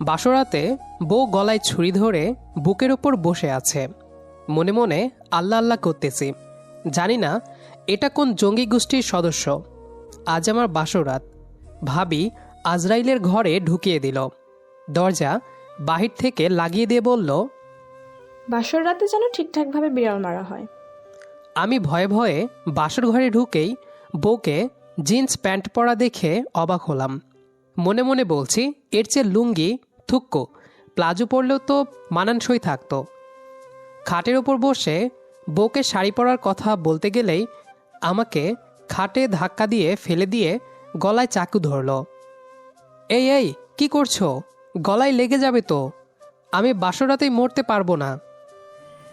বাসরাতে বউ গলায় ছুরি ধরে বুকের ওপর বসে আছে। মনে মনে আল্লাহ আল্লাহ করতেছি। জানি না এটা কোন জঙ্গি গোষ্ঠীর সদস্য। আজ আমার বাসরাত। ভাবি আজরাইলের ঘরে ঢুকিয়ে দিল। দরজা বাহির থেকে লাগিয়ে দিয়ে বলল বাসর রাতে যেন ঠিকঠাকভাবে বিড়াল মারা হয়। আমি ভয়ে ভয়ে বাসর ঘরে ঢুকেই বউকে জিন্স প্যান্ট পরা দেখে অবাক হলাম। মনে মনে বলছি, এর চেয়ে লুঙ্গি, থুক্কো। প্লাজো পরলেও তো মানানসই থাকতো। খাটের ওপর বসে বউকে শাড়ি পরার কথা বলতে গেলেই আমাকে খাটে ধাক্কা দিয়ে ফেলে দিয়ে গলায় চাকু ধরলো। এই এই, কি করছ? গলায় লেগে যাবে তো। আমি বাসরাতেই মরতে পারব না।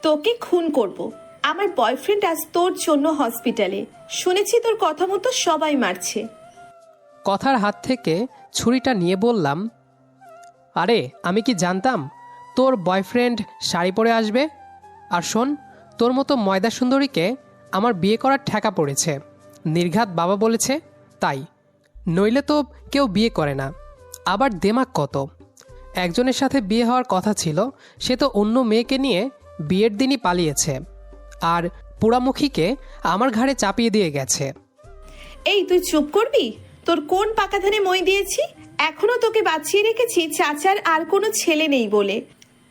তোকে খুন করব। আমার বয়ফ্রেন্ড আজ তোর জন্য হসপিটালে। শুনেছি তোর কথা মতো সবাই মারছে। কথার হাত থেকে ছুরিটা নিয়ে বললাম, আরে, আমি কি জানতাম তোর বয়ফ্রেন্ড শাড়ি পরে আসবে? আর শোন, তোর মতো ময়দা সুন্দরীকে আমার বিয়ে করার ঠেকা পড়েছে। নির্ঘাত বাবা বলেছে, তাই। নইলে তো কেউ বিয়ে করে না। আবার দেমাক কত? একজনের সাথে বিয়ে হওয়ার কথা ছিল, সে তো অন্য মেয়েকে নিয়ে বিয়ের দিনই পালিয়েছে। আর পোড়ামুখীকে আমার ঘাড়ে চাপিয়ে দিয়ে গেছে। এই, তুই চুপ করবি? তোর কোন পাকা ধানে মই দিয়েছি? এখনও তোকে বাঁচিয়ে রেখেছি চাচার আর কোনো ছেলে নেই বলে।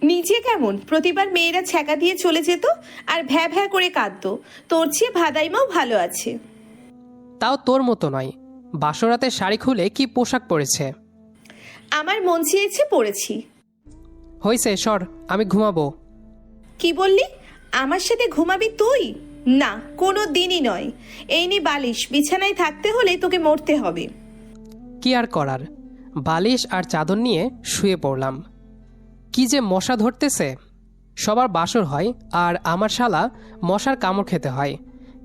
নিজে কেমন? প্রতিবার মেয়েরা ছ্যাঁকা দিয়ে চলে যেত আর ভ্যা ভ্যা করে কাঁদতো। তোর চেয়ে ভাদাইমাও ভালো আছে। তাও তোর মতো নয়। বাসরাতে শাড়ি খুলে কি পোশাক পরেছে? আমার মন চেয়েছে পড়েছি হইছে সর আমি ঘুমাবো। কি বললি? আমার সাথে ঘুমাবি তুই? না, কোনো দিনই নয়। এই নি বালিশ, বিছানায় থাকতে হলে তোকে মরতে হবে। কি আর করার? বালিশ আর চাদর নিয়ে শুয়ে পড়লাম। কি যে মশা ধরতেছে? সবার বাসর হয়, আর আমার শালা মশার কামড় খেতে হয়।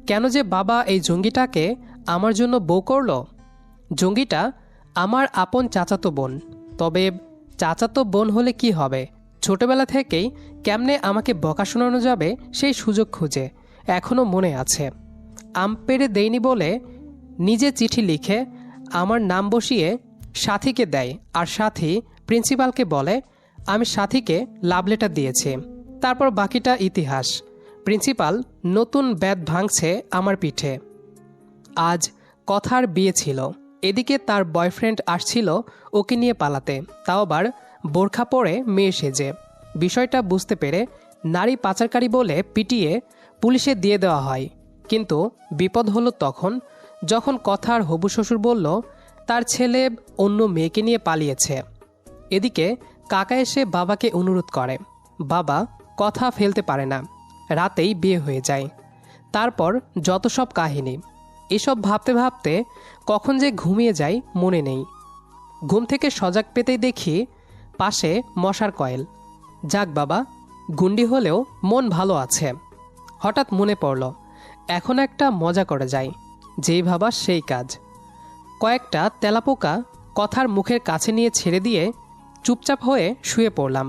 কেন যে বাবা এই জঙ্গিটাকে আমার জন্য বউ করল? জঙ্গিটা আমার আপন চাচাতো বোন। তবে চাচাতো বোন হলে কি হবে? ছোটবেলা থেকেই কেমনে আমাকে বকা শোনানো যাবে সেই সুযোগ খুঁজে। এখনও মনে আছে। আম পেড়ে দেয়নি বলে নিজে চিঠি লিখে আমার নাম বসিয়ে সাথীকে দেয় আর সাথী প্রিন্সিপালকে বলে, আমি সাথীকে লাভ লেটার দিয়েছি। তারপর বাকিটা ইতিহাস। প্রিন্সিপাল নতুন ব্যাত ভাঙছে আমার পিঠে। আজ কথার বিয়ে ছিল। এদিকে তার বয়ফ্রেন্ড আসছিল ওকে নিয়ে পালাতে। তাও আবার বোরখা পরে মেয়ে সেজে। বিষয়টা বুঝতে পেরে নারী পাচারকারী বলে পিটিয়ে পুলিশে দিয়ে দেওয়া হয়। কিন্তু বিপদ হলো তখন যখন কথার হবু শ্বশুর বলল, তার ছেলে অন্য মেয়েকে নিয়ে পালিয়েছে। এদিকে কাকা এসে বাবাকে অনুরোধ করে। বাবা কথা ফেলতে পারে না। রাতেই বিয়ে হয়ে যায়। তারপর যত সব কাহিনী, এসব ভাবতে ভাবতে কখন যে ঘুমিয়ে যাই মনে নেই। ঘুম থেকে সজাগ পেতেই দেখি পাশে মশার কয়েল। যাক বাবা, গুন্ডি হলেও মন ভালো আছে। হঠাৎ মনে পড়ল, এখন একটা মজা করে যায় যেই ভাবা সেই কাজ। কয়েকটা তেলাপোকা কথার মুখের কাছে নিয়ে ছেড়ে দিয়ে চুপচাপ হয়ে শুয়ে পড়লাম।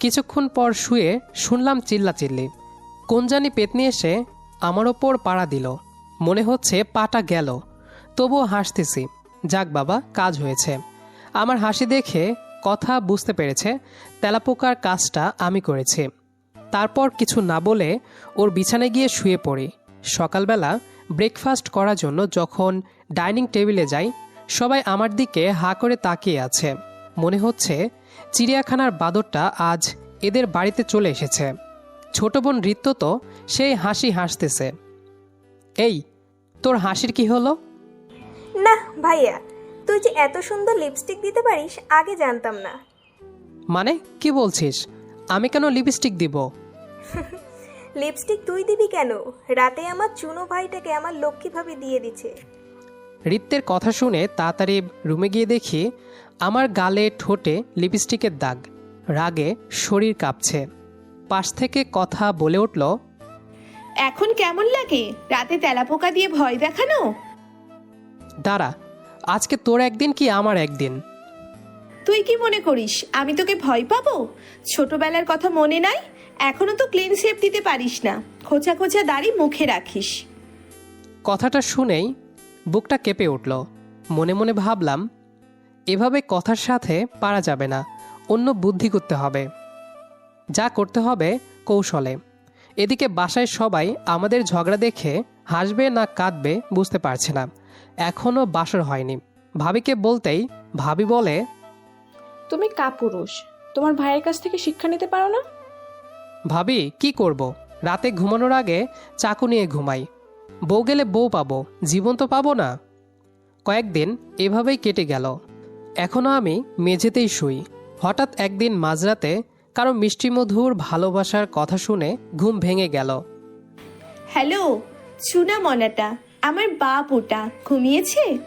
কিছুক্ষণ পর শুয়ে শুনলাম চিল্লাচিল্লি। কোন জানি পেতনি এসে আমার ওপর পাড়া দিল। মনে হচ্ছে পাটা গেল। তবুও হাসতেছি। যাক বাবা, কাজ হয়েছে। আমার হাসি দেখে কথা বুঝতে পেরেছে, তেলাপোকার কাজটা আমি করেছি। তারপর কিছু না বলে ওর বিছানায় গিয়ে শুয়ে পড়ি। সকালবেলা ব্রেকফাস্ট করার জন্য যখন ডাইনিং টেবিলে যাই সবাই আমার দিকে হা করে তাকিয়ে আছে। মনে হচ্ছে চিড়িয়াখানার বাদরটা আজ এদের বাড়িতে চলে এসেছে। ছোট বোন ঋত্য তো সেই হাসি হাসতেছে। এই তোর হাসির কি হলো? না ভাইয়া তুই যে এত সুন্দর লিপস্টিক দিতে পারিস আগে জানতাম না। মানে কি বলছিস? আমি কেন লিপস্টিক দিব? লিপস্টিক তুই দিবি কেন? রাতে আমার চুনো ভাইটাকে আমার লক্ষ্মীভাবে দিয়ে দিছে। রিত্তের কথা শুনে তাড়াতাড়ি রুমে গিয়ে দেখি আমার গালে ঠোঁটে লিপস্টিকের দাগ রাগে শরীর কাঁপছে। পাশ থেকে কথা বলে উঠল এখন কেমন লাগে? রাতে তেলাপোকা দিয়ে ভয় দেখানো? দাঁড়া আজকে তোর একদিন কি আমার একদিন? তুই কি মনে করিস, আমি তোকে ভয় পাবো? ছোটবেলার কথা মনে নাই, এখনও তো ক্লিন শেপ দিতে পারিস না। খোঁচা খোঁচা দাড়ি মুখে রাখিস। কথাটা শুনেই বুকটা কেঁপে উঠল। মনে মনে ভাবলাম, এভাবে কথার সাথে পারা যাবে না, অন্য বুদ্ধি করতে হবে। যা করতে হবে কৌশলে। এদিকে বাসায় সবাই আমাদের ঝগড়া দেখে হাসবে না কাঁদবে বুঝতে পারছে না। এখনও বাসর হয়নি। ভাবিকে বলতেই ভাবি বলে তুমি কাপুরুষ। তোমার ভাইয়ের কাছ থেকে শিক্ষা নিতে পারো না? ভাবি কি করব? রাতে ঘুমানোর আগে চাকু নিয়ে ঘুমাই। বউ গেলে বউ পাবো জীবন তো পাবো না। কয়েকদিন এভাবেই কেটে গেল। এখনও আমি মেঝেতেই শুই। হঠাৎ একদিন মাঝরাতে কারও মিষ্টিমধুর ভালোবাসার কথা শুনে ঘুম ভেঙে গেল। হ্যালো চুনা মনাটা আমার বাপ ওটা। ঘুমিয়েছে?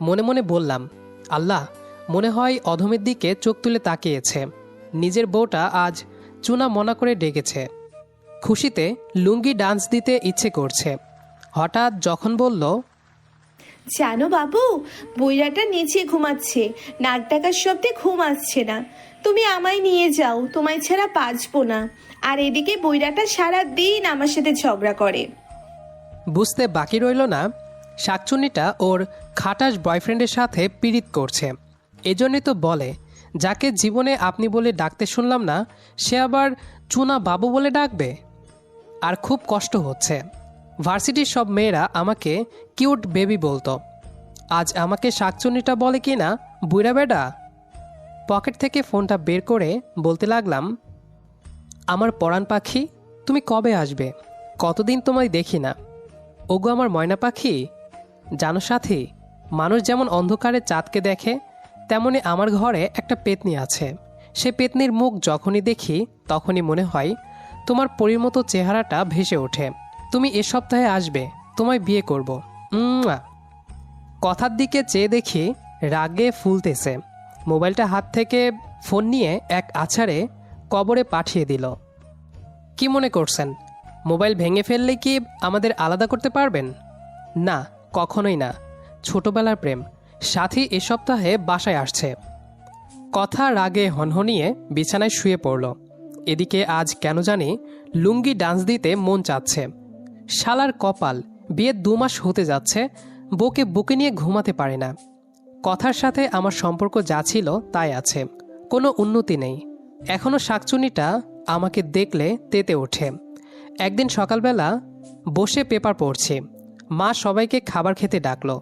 মনে মনে বললাম আল্লাহ মনে হয় অধমের দিকে চোখ তুলে তাকিয়েছে। নিজের বউটা আজ চুনা মনা করে ডেকেছে। খুশিতে লুঙ্গি ডান্স দিতে ইচ্ছে করছে। হঠাৎ যখন বলল জানো বাবু বইরাটা নিচে ঘুমাচ্ছে নাক ডাকার শব্দে ঘুম আসছে না। তুমি আমায় নিয়ে যাও তোমায় ছাড়া বাঁচবো না। আর এদিকে বইরাটা সারা দিন আমার সাথে ঝগড়া করে। বুঝতে বাকি রইল না শাকচুন্নিটা ওর খাটাস বয়ফ্রেন্ডের সাথে পীড়িত করছে। এজন্যই তো বলে, যাকে জীবনে আপনি বলে ডাকতে শুনলাম না, সে আবার চুনা বাবু বলে ডাকবে? আর খুব কষ্ট হচ্ছে। ভার্সিটির সব মেয়েরা আমাকে কিউট বেবি বলতো। আজ আমাকে শাকচুন্নিটা বলে কি না বুড়া বেডা পকেট থেকে ফোনটা বের করে বলতে লাগলাম, আমার পরাণ পাখি, তুমি কবে আসবে? কতদিন তোমায় দেখি না। ওগো আমার ময়না পাখি, জানো সাথী, মানুষ যেমন অন্ধকারে চাঁদকে দেখে তেমনি আমার ঘরে একটা পেতনি আছে। সে পেতনির মুখ যখনই দেখি, তখনই মনে হয়, তোমার পরির মতো চেহারাটা ভেসে ওঠে। তুমি এ সপ্তাহে আসবে, তোমায় বিয়ে করব। কথার দিকে চেয়ে দেখি, রাগে ফুলতেছে। মোবাইলটা হাত থেকে ফোন নিয়ে এক আছাড়ে কবরে পাঠিয়ে দিল। কি মনে করছেন? মোবাইল ভেঙে ফেললে কি আমাদের আলাদা করতে পারবেন? না, কখনোই না। ছোটবেলার প্রেম। সাথী এ সপ্তাহে বাসায় আসছে। কথা রাগে হনহনিয়ে বিছানায় শুয়ে পড়ল। এদিকে আজ কেন জানি লুঙ্গি ডান্স দিতে মন চাচ্ছে। শালার কপাল, বিয়ে দু মাস হতে যাচ্ছে, বউকে বুকে নিয়ে ঘুমাতে পারে না। কথার সাথে আমার সম্পর্ক যা ছিল তাই আছে, কোনো উন্নতি নেই। এখনও শাকচুনিটা আমাকে দেখলে তেতে ওঠে। একদিন সকালবেলা বসে পেপার পড়ছি। মা সবাইকে খাবার খেতে ডাকলো।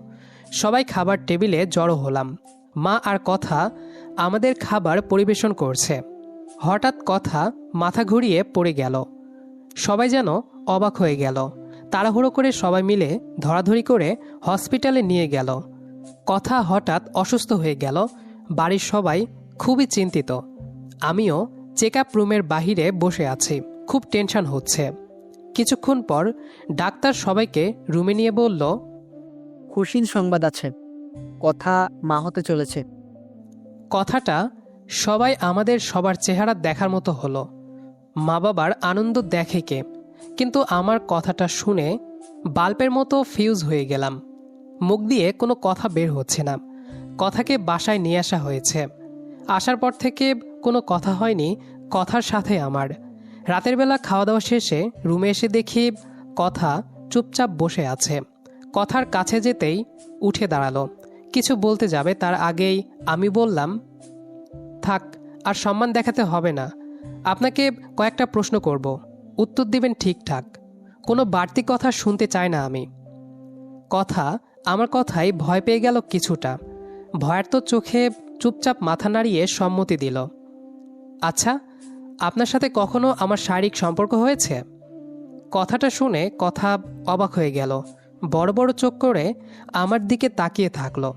সবাই খাবার টেবিলে জড়ো হলাম। মা আর কথা আমাদের খাবার পরিবেশন করছে। হঠাৎ কথা মাথা ঘুরিয়ে পড়ে গেল। সবাই যেন অবাক হয়ে গেল। তাড়াহুড়ো করে সবাই মিলে ধরাধরি করে হসপিটালে নিয়ে গেল। কথা হঠাৎ অসুস্থ হয়ে গেল। বাড়ির সবাই খুবই চিন্তিত। আমিও চেক আপ রুমের বাহিরে বসে আছি। খুব টেনশন হচ্ছে। কিছুক্ষণ পর ডাক্তার সবাইকে রুমে নিয়ে বলল খুশির সংবাদ আছে। কথা মা হতে চলেছে। কথাটা সবাই আমাদের সবার চেহারা দেখার মতো হলো। মা বাবার আনন্দ দেখে কে, কিন্তু আমার কথাটা শুনে বাল্বের মতো ফিউজ হয়ে গেলাম। মুখ দিয়ে কোনো কথা বের হচ্ছে না। কথাকে বাসায় নিয়ে আসা হয়েছে। আসার পর থেকে কোনো কথা হয়নি কথার সাথে আমার। রাতের বেলা খাওয়া দাওয়া শেষে রুমে এসে দেখি কথা চুপচাপ বসে আছে। কথার কাছে যেতেই উঠে দাঁড়াল। কিছু বলতে যাবে, তার আগেই আমি বললাম, থাক, আর সম্মান দেখাতে হবে না। আপনাকে কয়েকটা প্রশ্ন করব। উত্তর দিবেন ঠিকঠাক। কোনো বাড়তি কথা শুনতে চাই না আমি। কথা, আমার কথাই ভয় পেয়ে গেল কিছুটা। ভয়ের তো চোখে চুপচাপ মাথা নাড়িয়ে সম্মতি দিল। আচ্ছা আপনার সাথে কখনো আমার শারীরিক সম্পর্ক হয়েছে? কথাটা শুনে কথা অবাক হয়ে গেল। বড় বড় চোখ করে আমার দিকে তাকিয়ে থাকল।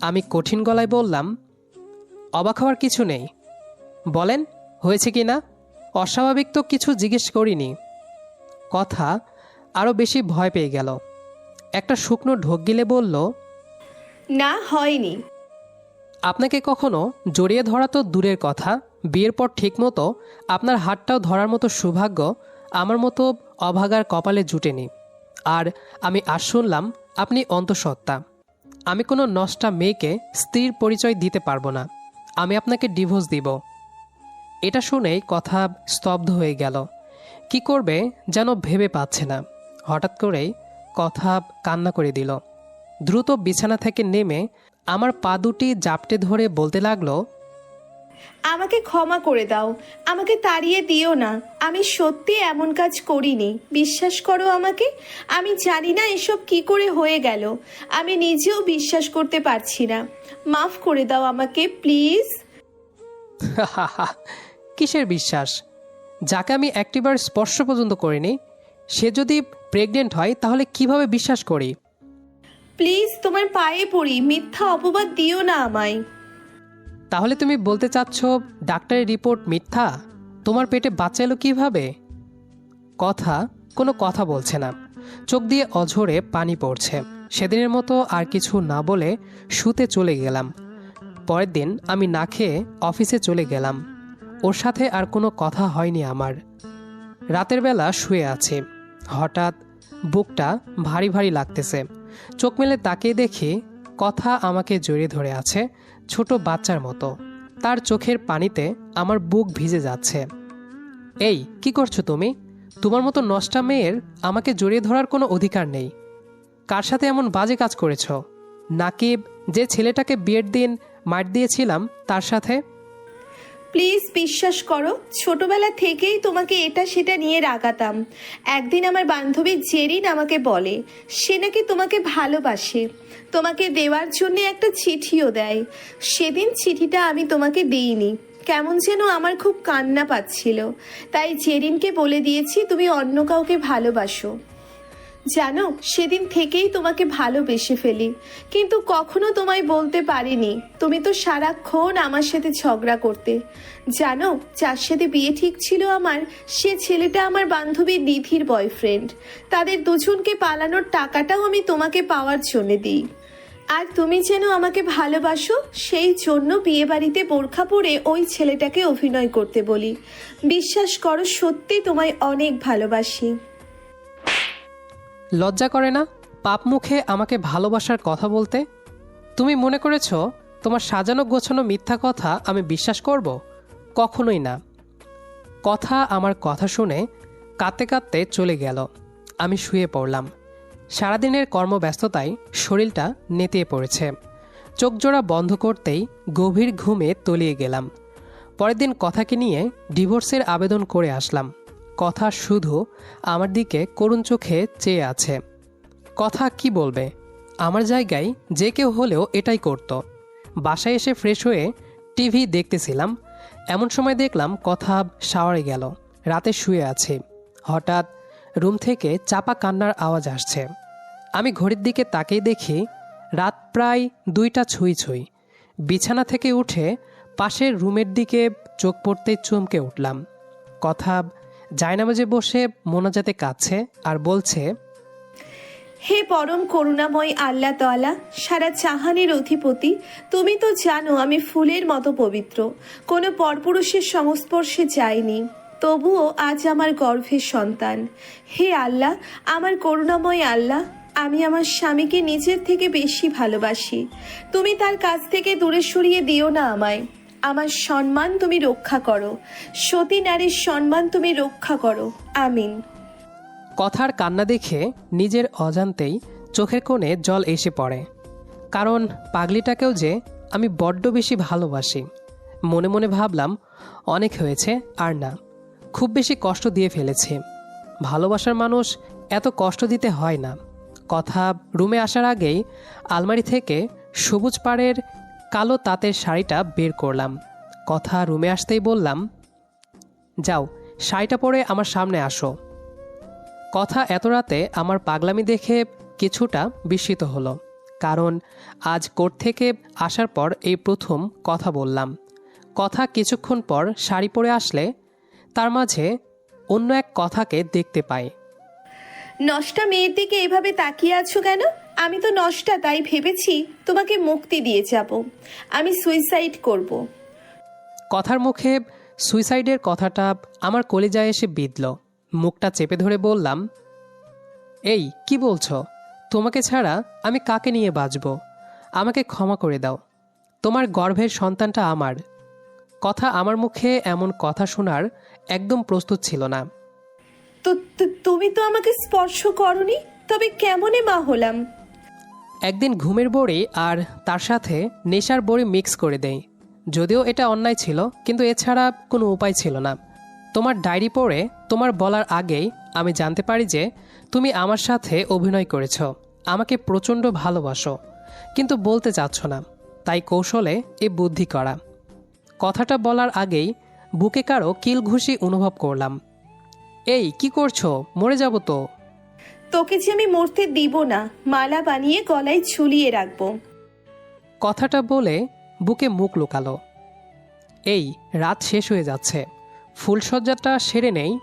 আমি কঠিন গলায় বললাম অবাক হওয়ার কিছু নেই। বলেন হয়েছে কি না? অস্বাভাবিক তো কিছু জিজ্ঞেস করিনি। কথা আরও বেশি ভয় পেয়ে গেল। একটা শুকনো ঢোক গিলে বলল না হয়নি। আপনাকে কখনো জড়িয়ে ধরা তো দূরের কথা। বিয়ের পর ঠিকমতো আপনার হাতটাও ধরার মতো সৌভাগ্য আমার মতো অভাগার কপালে জুটেনি। আর আমি আজ শুনলাম আপনি অন্তঃসত্ত্বা। আমি কোনো নষ্টা মেয়েকে স্ত্রীর পরিচয় দিতে পারব না। আমি আপনাকে ডিভোর্স দিব। এটা শুনেই কথা স্তব্ধ হয়ে গেল। কি করবে যেন ভেবে পাচ্ছে না। হঠাৎ করেই কথা কান্না করে দিল। দ্রুত বিছানা থেকে নেমে আমার পা দুটি জাপটে ধরে বলতে লাগল আমাকে ক্ষমা করে দাও। আমাকে তাড়িয়ে দিও না। আমি সত্যি এমন কাজ করিনি। বিশ্বাস করো আমাকে? আমি জানি না এসব কি করে হয়ে গেল। আমি নিজেও বিশ্বাস করতে পারছি না। মাফ করে দাও আমাকে প্লিজ। কিসের বিশ্বাস? যাকে আমি একটিবার স্পর্শ পর্যন্ত করিনি সে যদি প্রেগনেন্ট হয় তাহলে কীভাবে বিশ্বাস করি? প্লিজ তোমার পায়ে পড়ি। মিথ্যা অপবাদ দিও না আমায়। তাহলে তুমি বলতে চাচ্ছ ডাক্তারের রিপোর্ট মিথ্যা? তোমার পেটে বাচ্চা এলো কীভাবে? কথা, কোনো কথা বলছে না। চোখ দিয়ে অঝরে পানি পড়ছে। সেদিনের মতো আর কিছু না বলে শুতে চলে গেলাম। পরের দিন আমি না খেয়ে অফিসে চলে গেলাম। ওর সাথে আর কোনো কথা হয়নি আমার। রাতের বেলা শুয়ে আছি। হঠাৎ বুকটা ভারী ভারী লাগতেছে। চোখ মেলে তাকিয়ে দেখি কথা আমাকে জড়িয়ে ধরে আছে। ছোট বাচ্চার মতো। তার চোখের পানিতে আমার বুক ভিজে যাচ্ছে। এই, কি করছ তুমি? তোমার মতো নষ্টা মেয়ের আমাকে জড়িয়ে ধরার কোনো অধিকার নেই। কার সাথে এমন বাজে কাজ করেছ? নাকিব, যে ছেলেটাকে বিয়ের দিন মার দিয়েছিলাম তার সাথে? প্লিজ বিশ্বাস করো, ছোটবেলা থেকেই তোমাকে এটা সেটা নিয়ে রাগাতাম। একদিন আমার বান্ধবী জেরিন আমাকে বলে, সে নাকি তোমাকে ভালোবাসে। তোমাকে দেওয়ার জন্য একটা চিঠিও দেয়। সেদিন চিঠিটা আমি তোমাকে দিইনি। কেমন যেন আমার খুব কান্না পাচ্ছিল। তাই জেরিনকে বলে দিয়েছি, তুমি অন্য কাউকে ভালোবাসো। জানো, সেদিন থেকেই তোমাকে ভালোবেসে ফেলি। কিন্তু কখনো তোমায় বলতে পারিনি। তুমি তো সারাক্ষণ আমার সাথে ঝগড়া করতে। জানো, যার সাথে বিয়ে ঠিক ছিল আমার, সে ছেলেটা আমার বান্ধবী নিধির বয়ফ্রেন্ড তাদের দুজনকে পালানোর টাকাটাও আমি তোমাকে পাওয়ার জন্য দিই। আর তুমি যেন আমাকে ভালোবাসো, সেই জন্য বিয়ে বাড়িতে বোরখা পরে ওই ছেলেটাকে অভিনয় করতে বলি। বিশ্বাস করো, সত্যি তোমায় অনেক ভালোবাসি। লজ্জা করে না? পাপ মুখে আমাকে ভালোবাসার কথা বলতে? তুমি মনে করেছ তোমার সাজানো গোছানো মিথ্যা কথা আমি বিশ্বাস করব? কখনোই না। কথা আমার কথা শুনে কাঁদতে কাঁদতে চলে গেল। আমি শুয়ে পড়লাম। সারাদিনের কর্মব্যস্ততায় শরীরটা নেতিয়ে পড়েছে। চোখ জোড়া বন্ধ করতেই গভীর ঘুমে তলিয়ে গেলাম। পরের দিন কথাকে নিয়ে ডিভোর্সের আবেদন করে আসলাম। কথা শুধু আমার দিকে করুণ চোখে চেয়ে আছে। কথা কি বলবে? আমার জায়গায় যে কেউ হলেও এটাই করত। বাসায় এসে ফ্রেশ হয়ে টিভি দেখতেছিলাম। এমন সময় দেখলাম কথা শাওয়ারে গেল। রাতে শুয়ে আছে। হঠাৎ রুম থেকে চাপা কান্নার আওয়াজ আসছে। আমি ঘড়ির দিকে তাকিয়ে দেখি, রাত প্রায় দুইটা ছুঁই ছুঁই। বিছানা থেকে উঠে পাশের রুমের দিকে চোখ পড়তে চমকে উঠলাম। কথা জায়নামাজে বসে মোনাজাতে কাঁদছে আর বলছে, হে পরম করুণাময় আল্লাহ তাআলা, সারা চাহানের অধিপতি, তুমি তো জানো আমি ফুলের মতো পবিত্র, কোনো পরপুরুষের সংস্পর্শে যাইনি, তবুও আজ আমার গর্ভের সন্তান। হে আল্লাহ, আমার করুণাময় আল্লাহ, আমি আমার স্বামীকে নিজের থেকে বেশি ভালোবাসি। তুমি তার কাছ থেকে দূরে সরিয়ে দিও না আমায়। আমার সম্মান তুমি রক্ষা করো। সতী নারীর সম্মান তুমি রক্ষা করো। আমিন। কথার কান্না দেখে নিজের অজান্তেই চোখের কোণে জল এসে পড়ে। কারণ পাগলিটাকেও যে আমি বড্ড বেশি ভালোবাসি। মনে মনে ভাবলাম, অনেক হয়েছে আর না। খুব বেশি কষ্ট দিয়ে ফেলেছে। ভালোবাসার মানুষ এত কষ্ট দিতে হয় না। কথা রুমে আসার আগেই আলমারি থেকে সবুজ পাড়ের কালো তাঁতের শাড়িটা বের করলাম। কথা রুমে আসতেই বললাম, যাও, শাড়িটা পরে আমার সামনে আসো। কথা এত রাতে আমার পাগলামি দেখে কিছুটা বিস্মিত হলো, কারণ আজ কোর্ট থেকে আসার পর এই প্রথম কথা বললাম। কথা কিছুক্ষণ পর শাড়ি পরে আসলে তার মাঝে অন্য এক কথাকে দেখতে পাই। নষ্টা মেয়ের দিকে এভাবে তাকিয়ে আছো কেন? আমি তো নষ্টা তাই ভেবেছি তোমাকে মুক্তি দিয়ে যাব। আমি সুইসাইড করব। কথার মুখে সুইসাইডের কথাটা আমার কলিজায় এসে বিঁধল। মুখটা চেপে ধরে বললাম এই কি বলছো? তোমাকে ছাড়া আমি কাকে নিয়ে বাঁচব? আমাকে ক্ষমা করে দাও। তোমার গর্ভের সন্তানটা আমার কথা আমার মুখে এমন কথা শোনার একদম প্রস্তুত ছিল না। তো তুমি তো আমাকে স্পর্শ করনি তবে কেমনে মা হলাম? একদিন ঘুমের বড়ি আর তার সাথে নেশার বড়ি মিক্স করে দেই। যদিও এটা অন্যায় ছিল, কিন্তু এছাড়া কোনো উপায় ছিল না। তোমার ডায়েরি পড়ে তোমার বলার আগেই আমি জানতে পারি যে তুমি আমার সাথে অভিনয় করেছ। আমাকে প্রচণ্ড ভালোবাসো, কিন্তু বলতে চাচ্ছ না। তাই কৌশলে এ বুদ্ধি করা। কথাটা বলার আগেই বুকে কারও কিল ঘুষি অনুভব করলাম। এই, কি করছ? মরে যাব তো? তোকে যে আমি মরতে দিব না মালা বানিয়ে গলায় ঝুলিয়ে রাখব। কথাটা বলে বুকে মুখ লুকালো। এই রাত শেষ হয়ে যাচ্ছে। ফুলসজ্জাটা সেরে নেই।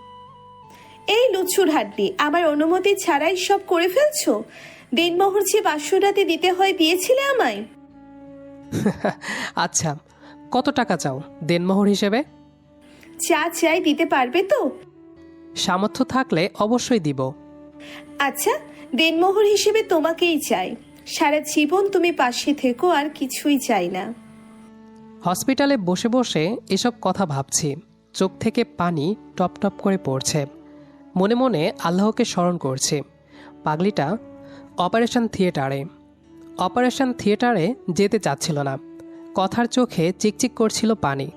এই লুচুর হাড্ডি আমার অনুমতি ছাড়াই সব করে ফেলছো? দিনমোহর যে বাসরাতে দিতে হয় দিয়েছিলে আমায়? আচ্ছা কত টাকা চাও দেনমোহর হিসেবে? চা চাই দিতে পারবে তো? সামর্থ্য থাকলে অবশ্যই দিব। আচ্ছা দেনমোহর হিসেবে তোমাকেই চাই। সারা জীবন তুমি পাশে থেকো আর কিছুই চাই না। হসপিটালে বসে বসে এসব কথা ভাবছি। চোখ থেকে পানি টপ টপ করে পড়ছে। মনে মনে আল্লাহকে স্মরণ করছি। পাগলিটা অপারেশন থিয়েটারে। অপারেশন থিয়েটারে যেতে চাচ্ছিল না। কথার চোখে চিকচিক করছিল পানি।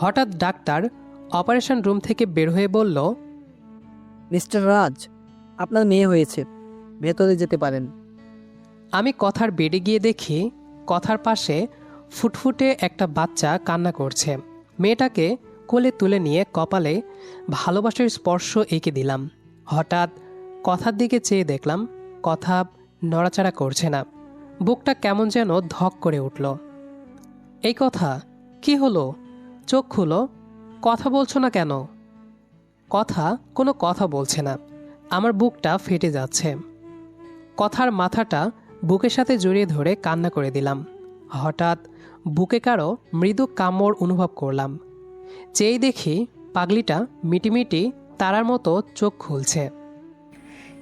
হঠাৎ ডাক্তার অপারেশন রুম থেকে বের হয়ে বলল মিস্টার রাজ আপনার মেয়ে হয়েছে। ভেতরে যেতে পারেন। আমি কথার বেডে গিয়ে দেখি কথার পাশে ফুটফুটে একটা বাচ্চা কান্না করছে। মেয়েটাকে কোলে তুলে নিয়ে কপালে ভালোবাসার স্পর্শ এঁকে দিলাম। হঠাৎ কথার দিকে চেয়ে দেখলাম কথা নড়াচড়া করছে না। বুকটা কেমন যেন ধক করে উঠল। এই কথা, কি হলো? চোখ খুলো। কথা বলছো না কেন? কথা কোনো কথা বলছে না। আমার বুকটা ফেটে যাচ্ছে। কথার মাথাটা বুকের সাথে জড়িয়ে ধরে কান্না করে দিলাম। হঠাৎ বুকে কারও মৃদু কামড় অনুভব করলাম। চেয়েই দেখি পাগলিটা মিটিমিটি তারার মতো চোখ খুলছে।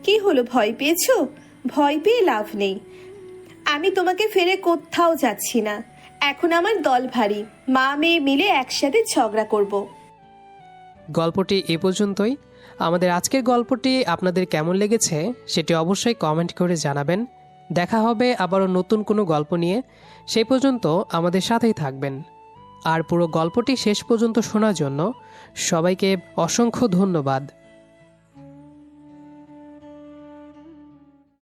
কি হলো? ভয় পেয়েছ? ভয় পেয়ে লাভ নেই। আমি তোমাকে ফেরে কোথাও যাচ্ছি না। এখন আমার দল ভারী। মা মেয়ে মিলে একসাথে ঝগড়া করব। গল্পটি এ পর্যন্তই। আমাদের আজকের গল্পটি আপনাদের কেমন লেগেছে সেটি অবশ্যই কমেন্ট করে জানাবেন। দেখা হবে আবারও নতুন কোনো গল্প নিয়ে। সেই পর্যন্ত আমাদের সাথেই থাকবেন। আর পুরো গল্পটি শেষ পর্যন্ত শোনার জন্য সবাইকে অসংখ্য ধন্যবাদ।